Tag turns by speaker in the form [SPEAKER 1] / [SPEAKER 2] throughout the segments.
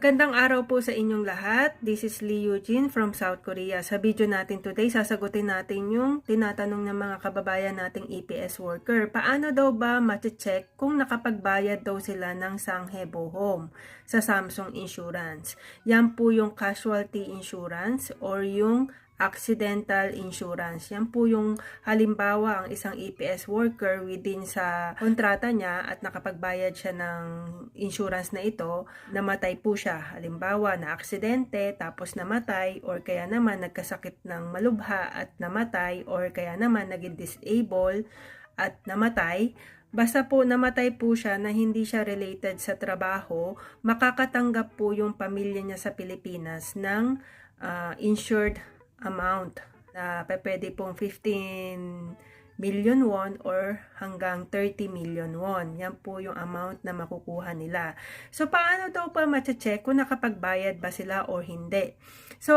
[SPEAKER 1] Magandang araw po sa inyong lahat. This is Lee Eugene from South Korea. Sa video natin today, sasagutin natin yung tinatanong ng mga kababayan nating EPS worker. Paano daw ba check kung nakapagbayad daw sila ng Sanghebo Home sa Samsung Insurance? Yan po yung casualty insurance or yung accidental insurance. Yan po yung halimbawa ang isang EPS worker within sa kontrata niya at nakapagbayad siya ng insurance na ito, namatay po siya. Halimbawa na aksidente tapos namatay or kaya naman nagkasakit ng malubha at namatay or kaya naman naging disable at namatay, Basta po namatay po siya na hindi siya related sa trabaho, makakatanggap po yung pamilya niya sa Pilipinas ng uh, insured amount na pwede pong 15 million won or hanggang 30 million won. Yan po yung amount na makukuha nila. So, paano daw pa check kung nakapagbayad ba sila or hindi? So,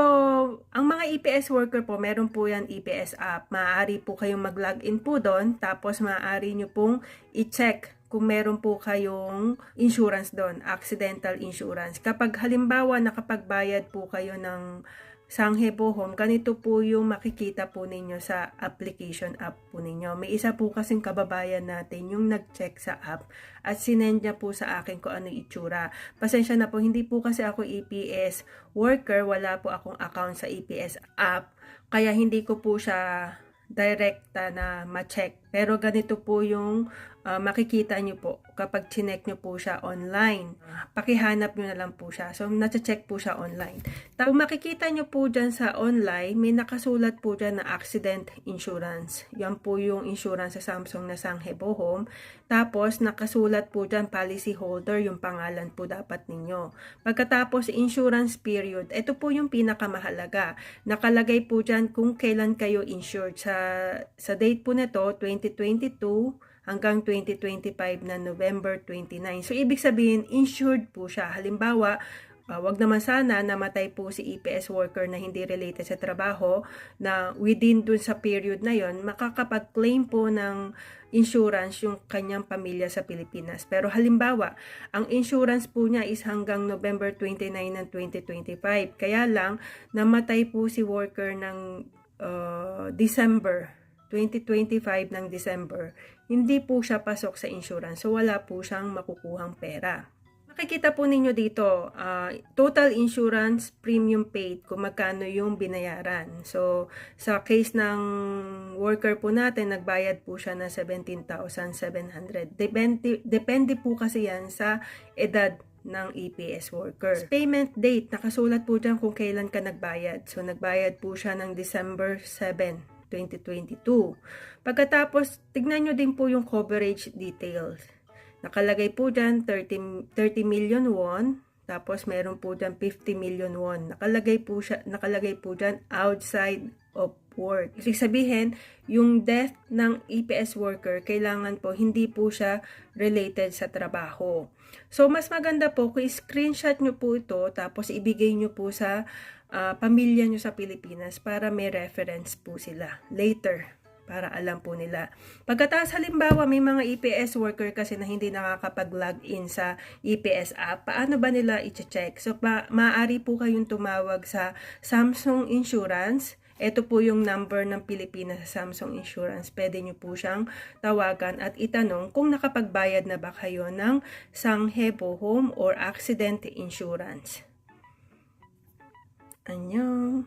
[SPEAKER 1] ang mga EPS worker po, meron po yan EPS app. Maaari po kayong mag-login po doon, tapos maaari nyo pong i-check kung meron po kayong insurance doon, accidental insurance. Kapag halimbawa nakapagbayad po kayo ng Sanghebo Home, ganito po yung makikita po ninyo sa application app po ninyo. May isa po kasing kababayan natin yung nag-check sa app at sinend niya po sa akin kung ano itsura. Pasensya na po, hindi po kasi ako EPS worker, wala po akong account sa EPS app, kaya hindi ko po siya direkta na ma-check. Pero ganito po yung uh, makikita nyo po kapag chinek nyo po siya online. Pakihanap nyo na lang po siya. So, nasa-check po siya online. Tapos makikita nyo po dyan sa online, may nakasulat po dyan na accident insurance. Yan po yung insurance sa Samsung na Sanghebo Home. Tapos, nakasulat po dyan policy holder, yung pangalan po dapat ninyo. Pagkatapos, insurance period, ito po yung pinakamahalaga. Nakalagay po dyan kung kailan kayo insured. Sa, sa date po nito, 2022, hanggang 2025 na November 29. So, ibig sabihin, insured po siya. Halimbawa, uh, wag naman sana namatay po si EPS worker na hindi related sa trabaho na within dun sa period na yon makakapag-claim po ng insurance yung kanyang pamilya sa Pilipinas. Pero halimbawa, ang insurance po niya is hanggang November 29 ng 2025. Kaya lang, namatay po si worker ng uh, December 2025 ng December, hindi po siya pasok sa insurance. So, wala po siyang makukuhang pera. Makikita po ninyo dito, uh, total insurance premium paid kung magkano yung binayaran. So, sa case ng worker po natin, nagbayad po siya ng 17,700. Depende, depende po kasi yan sa edad ng EPS worker. Payment date, nakasulat po dyan kung kailan ka nagbayad. So, nagbayad po siya ng December 7, 2022. Pagkatapos, tignan nyo din po yung coverage details. Nakalagay po dyan 30, 30 million won, tapos meron po dyan 50 million won. Nakalagay po, siya, nakalagay po dyan outside of work. Ibig sabihin, yung death ng EPS worker, kailangan po hindi po siya related sa trabaho. So, mas maganda po kung screenshot nyo po ito, tapos ibigay nyo po sa uh, pamilya nyo sa Pilipinas para may reference po sila later para alam po nila. Pagkatapos halimbawa may mga EPS worker kasi na hindi nakakapag-log in sa EPS app, paano ba nila i-check? So ma maaari po kayong tumawag sa Samsung Insurance. Ito po yung number ng Pilipinas sa Samsung Insurance. Pwede nyo po siyang tawagan at itanong kung nakapagbayad na ba kayo ng Sanghebo Home or Accident Insurance. 안녕.